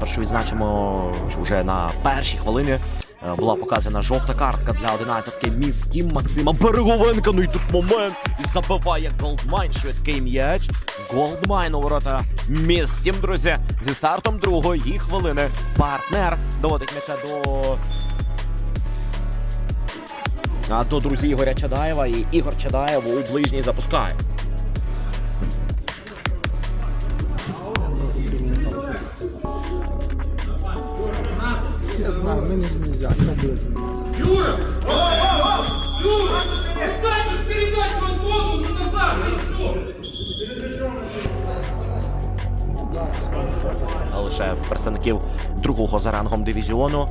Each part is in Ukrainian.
Спершу відзначимо, що вже на першій хвилині е, була показана жовта картка для одинадцятки міс Максима Береговенка. Ну і тут момент і забиває Голдмайн. Швидкий м'яч. Голдмайн у ворота міс друзі. Зі стартом другої хвилини партнер доводить м'яча до. А до друзі Ігоря Чадаєва і Ігор Чадаєв у ближній запускає. Я знаю, мені ж нельзя, хто буде зніматися. Юра! Юра! Дальше с передачу Антону не назад, и все. лише представників другого за рангом дивізіону.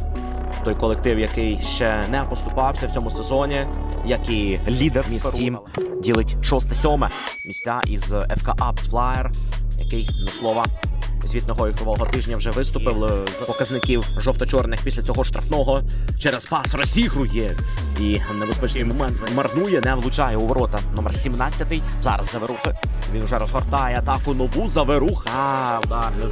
Той колектив, який ще не поступався в цьому сезоні, як і лідер міст Тім, ділить шосте-сьоме місця із ФК Apps Flyer, який, до слова, звітного ігрового тижня вже виступив з показників жовто-чорних після цього штрафного через пас розігрує. І небезпечний момент марнує, не влучає у ворота. Номер 17 Зараз заверухи. Він вже розгортає атаку нову заверуха. Удар. Не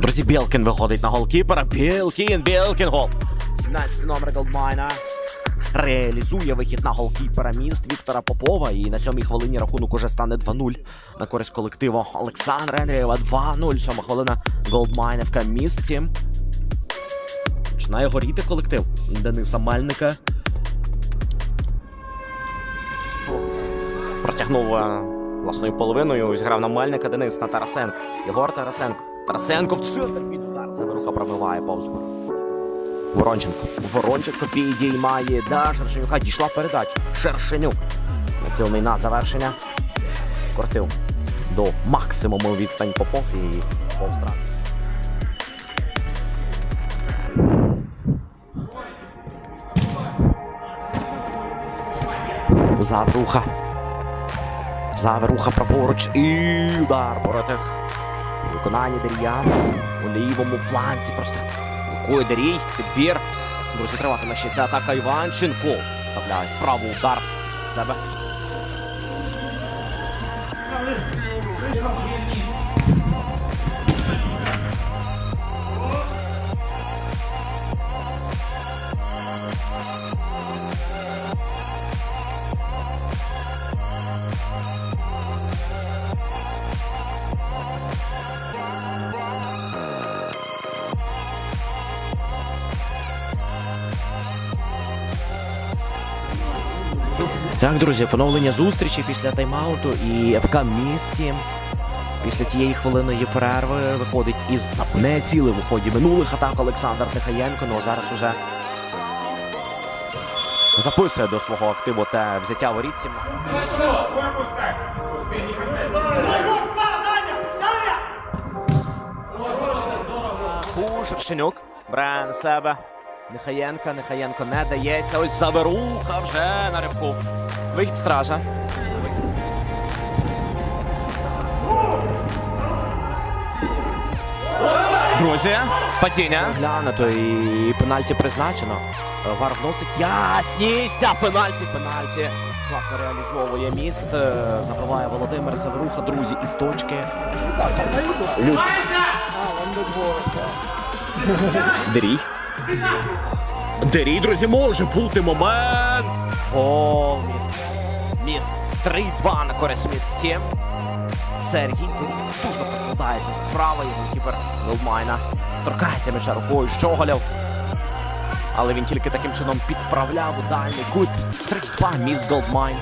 Друзі, Білкін виходить на голкіпера. Білкін, Білкін гол. 17 номер Голдмайна. Реалізує вихід на голкіпера міст Віктора Попова. І на сьомій хвилині рахунок уже стане 2-0 на користь колективу Олександра Андрієва. 2-0. Сьома хвилина Голдмайневка місті. Починає горіти колектив Дениса Мельника. Протягнув е, власною половиною. Зіграв на Мельника Денис на Тарасенко. Єгор Тарасенко. Тарасенко в центр під удар. Заверуха пробиває повз. Воронченко. Воронченко підіймає. Да, Шершенюка дійшла передача. Шершенюк. Націлений на завершення. Скортив до максимуму відстань Попов і повстрат. Завруха. Заверуха праворуч і удар проти виконання Дерія у лівому фланці. Просто рукою Дерій, підбір. Друзі, триватиме ще ця атака Іванченко. Вставляє правий удар в себе. Так, друзі, поновлення зустрічі після тайм-ауту і ФК місті. Після тієї хвилиної перерви виходить із не цілив у ході минулих атак Олександр Михаєнко. Ну а зараз уже записує до свого активу те взяття воріт. Шершенюк на себе. Нехаєнка, Нехаєнко не дається. Ось заверуха вже на ривку. Вихід стража. Друзі, падіння. Глянуто і пенальті призначено. Вар вносить ясність, а пенальті, пенальті. Класно реалізовує міст. Е, Забиває Володимир Заверуха, друзі, із точки. Дерій. Дерій, друзі, може бути момент. О, міст. Міст 3-2 на користь місті. Сергій потужно прикладається з правої голкіпер Голдмайна. Торкається м'яча рукою Щоголєв. Але він тільки таким чином підправляв у дальній кут. 3-2 міст Голдмайн.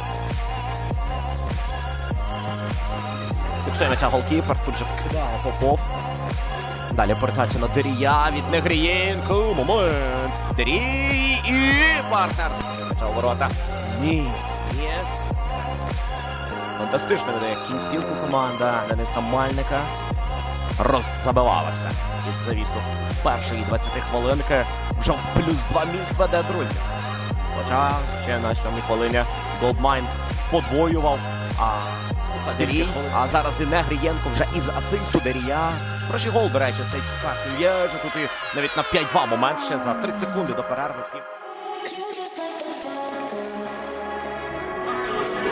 Фіксує м'яча голкіпер, тут же вкидає Попов. Далі передача на Дерія від Негрієнко. Момент. Дерій і партнер. М'яча ворота. Міст. Міст. Фантастично видає кінцівку команда Дениса Мальника. Роззабивалася від завісу першої 20 хвилинки. Вже в плюс два міст веде друзі. Хоча ще на сьомій хвилині Голдмайн подвоював. А Дерій, а зараз і Негрієнко вже із асисту Дерія. Перший гол, до речі, цей четвертий є вже тут і навіть на 5-2 момент ще за 3 секунди до перерви.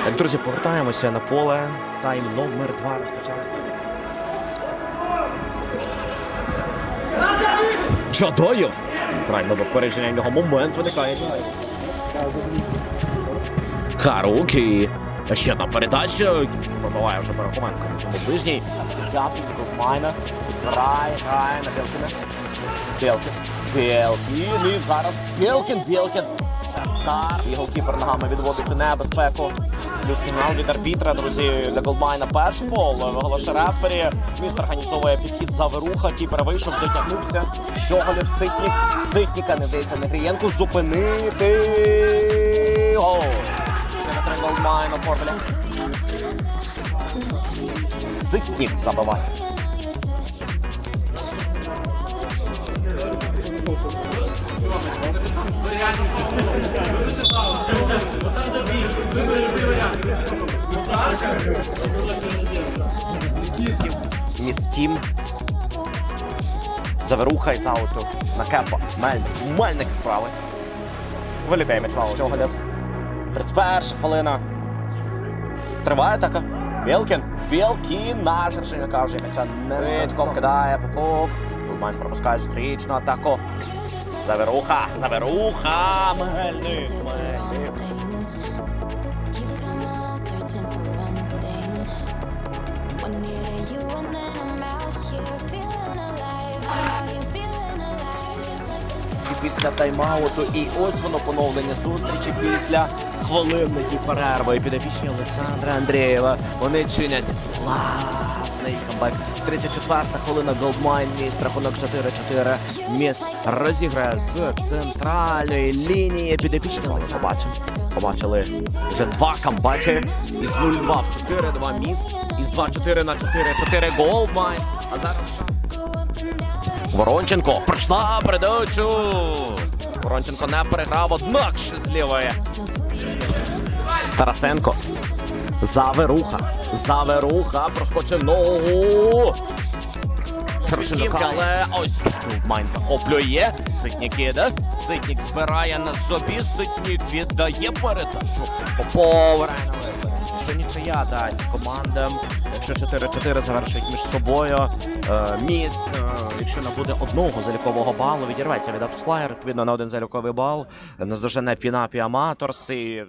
Так, друзі, повертаємося на поле. Тайм номер два розпочався. Чадаєв! Правильно випередження в нього момент виникає. Харукі. Ще одна передача. Пробиває вже Парахоменко на цьому ближній. П'ятий з Голдмайна. Грає, грає на Білкіна. Білкін. Білкін. І зараз Білкін, Білкін. Кар. І голкіпер ногами відводить у небезпеку. Плюс сигнал від арбітра, друзі, для Голдмайна перший фол. Виголошує рефері. Міст організовує підхід заверуха. Кіпер вийшов, дотягнувся. Щоголів, Ситнік. Ситніка не вдається Негрієнку зупинити. Гол. Голдмайн оформлення. Ситнік забиває. Містім. Заверуха із ауту. На кепа. Мельник. Мельник справи. Вилітає аут. Щоголєв. 31 хвилина. Триває атака. Білкін. Білкін на Жершиняка вже м'яча Нередко вкидає Попов. Румань пропускає зустрічну атаку. Заверуха. Заверуха. Мельник. Мельник. Після тайм-ауту. І ось воно поновлення зустрічі після хвилинної перерви. І підопічні Олександра Андрієва. Вони чинять класний камбек. 34 хвилина Голдмайн. Міст рахунок 4-4. Міст розіграє з центральної лінії. Підопічні. Побачимо. Побачили вже два камбеки. Із 0-2 в 4-2 міст. Із 2-4 на 4-4 Голдмайн. А зараз Воронченко пройшла передачу. Воронченко не переграв, однак ще. Тарасенко. Заверуха. Заверуха. Проскочив ногу. Шершинівка, але ось тут Майн захоплює. Ситнік іде. Ситнік збирає на собі. Ситнік віддає передачу. Попов. Що нічия дасть командам. Якщо 4-4 завершить між собою. Е, міст, е, якщо набуде одного залікового балу, відірветься від Апсфлаєр, відповідно на один заліковий бал. Наздожене Пінапі Аматорс і